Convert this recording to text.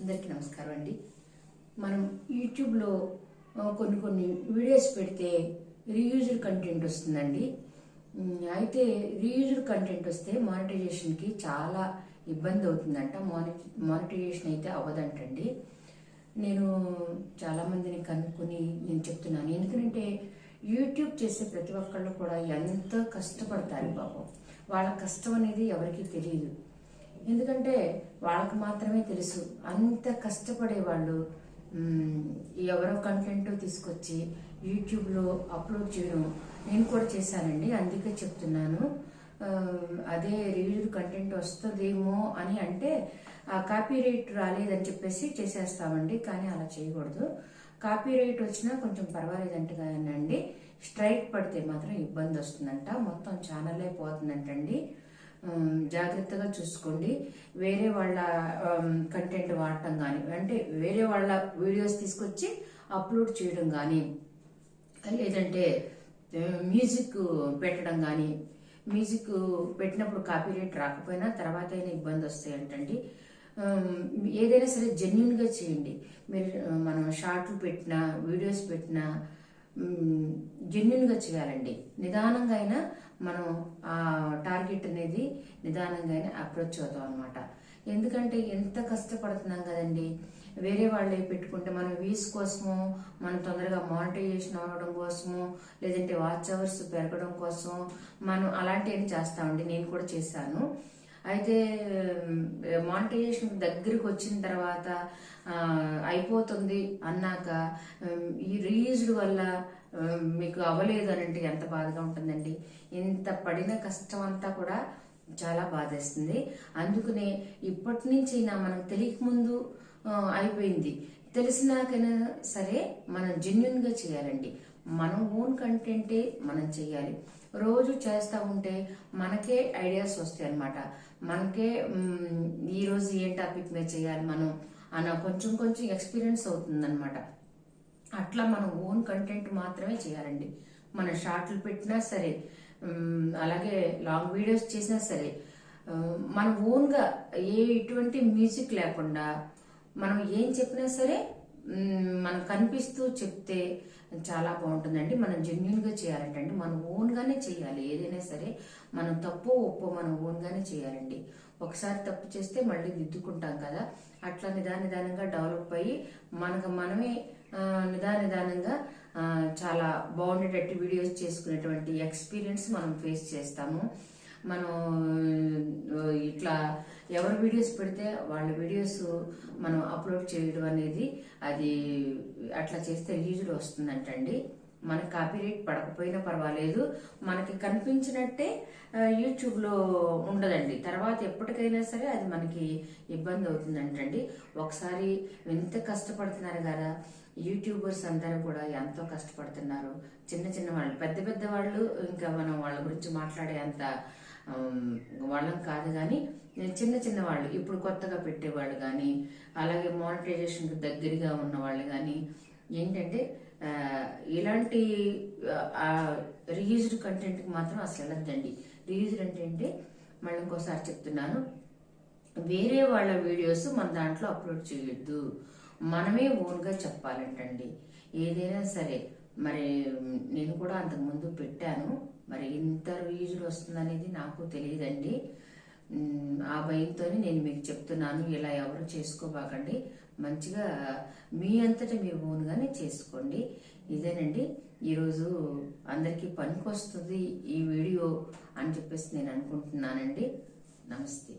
అందరికీ నమస్కారం అండి. మనం యూట్యూబ్లో కొన్ని కొన్ని వీడియోస్ పెడితే రీయూజుడ్ కంటెంట్ వస్తుందండి. అయితే రీయూజుడ్ కంటెంట్ వస్తే మానిటైజేషన్కి చాలా ఇబ్బంది అవుతుందంట. మాని మానిటైజేషన్ అయితే అవ్వదంటండి. నేను చాలా మందిని కనుక్కొని నేను చెప్తున్నాను. ఎందుకంటే యూట్యూబ్ చేసే ప్రతి ఒక్కళ్ళు కూడా ఎంత కష్టపడతారు పాపం. వాళ్ళ కష్టం అనేది ఎవరికీ తెలియదు. ఎందుకంటే వాళ్ళకి మాత్రమే తెలుసు. అంత కష్టపడే వాళ్ళు ఎవరో కంటెంట్ తీసుకొచ్చి యూట్యూబ్లో అప్లోడ్ చేయడం నేను కూడా చేశానండి. అందుకే చెప్తున్నాను. అదే రివ్యూడ్ కంటెంట్ వస్తుందేమో అని అంటే ఆ కాపీ రైట్ రాలేదని చెప్పేసి చేసేస్తామండి కానీ అలా చేయకూడదు. కాపీ రైట్ వచ్చినా కొంచెం పర్వాలేదంటగానండి స్ట్రైక్ పడితే మాత్రం ఇబ్బంది వస్తుందంట. మొత్తం ఛానలే పోతుందంటండి. జాగ్రత్తగా చూసుకోండి. వేరే వాళ్ళ కంటెంట్ వాడటం కానీ అంటే వేరే వాళ్ళ వీడియోస్ తీసుకొచ్చి అప్లోడ్ చేయడం కానీ లేదంటే మ్యూజిక్ పెట్టడం కానీ మ్యూజిక్ పెట్టినప్పుడు కాపీ రేట్ రాకపోయినా తర్వాత అయినా ఇబ్బంది వస్తాయి అంటండి ఏదైనా సరే జెన్యున్గా చేయండి. మీరు మనం షార్ట్లు పెట్టినా వీడియోస్ పెట్టినా జెన్యున్గా చేయాలండి. నిదానంగా అయినా మనం ఆ టార్గెట్ అనేది నిదానంగా అయినా అప్రోచ్ అవుతాం అనమాట ఎందుకంటే ఎంత కష్టపడుతున్నాం కదండి. వేరే వాళ్ళే పెట్టుకుంటే మనం వీస్ కోసము మనం తొందరగా మానిటైజేషన్ అవ్వడం కోసము లేదంటే వాచ్ అవర్స్ పెరగడం కోసం మనం అలాంటివి చేస్తామండి? నేను కూడా చేశాను. అయితే మానిటైజేషన్ దగ్గరికి వచ్చిన తర్వాత అయిపోతుంది అన్నాక ఈ రీయూజ్డ్ వల్ల మీకు అవ్వలేదు అని అంటే ఎంత బాధగా ఉంటుందండి? ఇంత పడిన కష్టం అంతా కూడా చాలా బాధేస్తుంది. అందుకనే ఇప్పటి నుంచి నా మనకు తెలియక ముందు అయిపోయింది. తెలిసినాకైనా సరే మనం జెన్యున్గా చేయాలండి. మనం ఓన్ కంటెంటే మనం చేయాలి రోజు చేస్తూ ఉంటే మనకే ఐడియాస్ వస్తాయి అనమాట మనకే ఈరోజు ఏ ఏం టాపిక్ మీద చేయాలి మనం అన్న కొంచెం కొంచెం ఎక్స్పీరియన్స్ అవుతుందన్నమాట. అట్లా మనం ఓన్ కంటెంట్ మాత్రమే చేయాలండి. మన షార్ట్లు పెట్టినా సరే అలాగే లాంగ్ వీడియోస్ చేసినా సరే మన ఓన్గా ఏ ఎటువంటి మ్యూజిక్ లేకుండా మనం ఏం చెప్పినా సరే మనం కనిపిస్తూ చెప్తే చాలా బాగుంటుందండి. మనం జెన్యున్గా చేయాలంటే మనం ఓన్గానే చేయాలి. ఏదైనా సరే మనం తప్పు ఒప్పు మనం ఓన్గానే చేయాలండి. ఒకసారి తప్పు చేస్తే మళ్ళీ దిద్దుకుంటాం కదా. అట్లా నిదాన నిదానంగా డెవలప్ అయ్యి మనకు మనమే నిదాన నిదానంగా చాలా బాగుండేటట్టు వీడియోస్ చేసుకునేటువంటి ఎక్స్పీరియన్స్ మనం ఫేస్ చేస్తాము. మనం ఇట్లా ఎవరు వీడియోస్ పెడితే వాళ్ళ వీడియోస్ మనం అప్లోడ్ చేయడం అనేది అది అట్లా చేస్తే లీజులు వస్తుందంటండి. మనకి కాపీరైట్ పడకపోయినా పర్వాలేదు. మనకి కనిపించినట్టే యూట్యూబ్లో ఉండదండి. తర్వాత ఎప్పటికైనా సరే అది మనకి ఇబ్బంది అవుతుందంటండి. ఒకసారి ఎంత కష్టపడుతున్నారు కదా యూట్యూబర్స్ అందరూ కూడా ఎంతో కష్టపడుతున్నారు. చిన్న చిన్న వాళ్ళు పెద్ద పెద్ద వాళ్ళు ఇంకా మనం వాళ్ళ గురించి మాట్లాడే అంత వాళ్ళం కాదు కానీ చిన్న చిన్న వాళ్ళు ఇప్పుడు కొత్తగా పెట్టేవాళ్ళు కానీ అలాగే మానిటైజేషన్కి దగ్గరగా ఉన్న వాళ్ళు కానీ ఏంటంటే ఇలాంటి రీయూజ్డ్ కంటెంట్కి మాత్రం అసలు వెళ్ళద్దండి. రీయూజ్డ్ అంటే ఏంటి? మళ్ళీ ఇంకోసారి చెప్తున్నాను. వేరే వాళ్ళ వీడియోస్ మన దాంట్లో అప్లోడ్ చేయొద్దు. మనమే ఓన్గా చెప్పాలంటండి. ఏదైనా సరే మరి నేను కూడా అంతకుముందు పెట్టాను. మరి ఇంత రీజులు వస్తుందనేది నాకు తెలియదండి. ఆ భయంతోనే నేను మీకు చెప్తున్నాను ఇలా ఎవరు చేసుకోబాకండి. మంచిగా మీ అంతటా మీ ఓన్గానే చేసుకోండి. ఇదేనండి. ఈరోజు అందరికీ పనికొస్తుంది ఈ వీడియో అని చెప్పేసి నేను అనుకుంటున్నానండి. నమస్తే.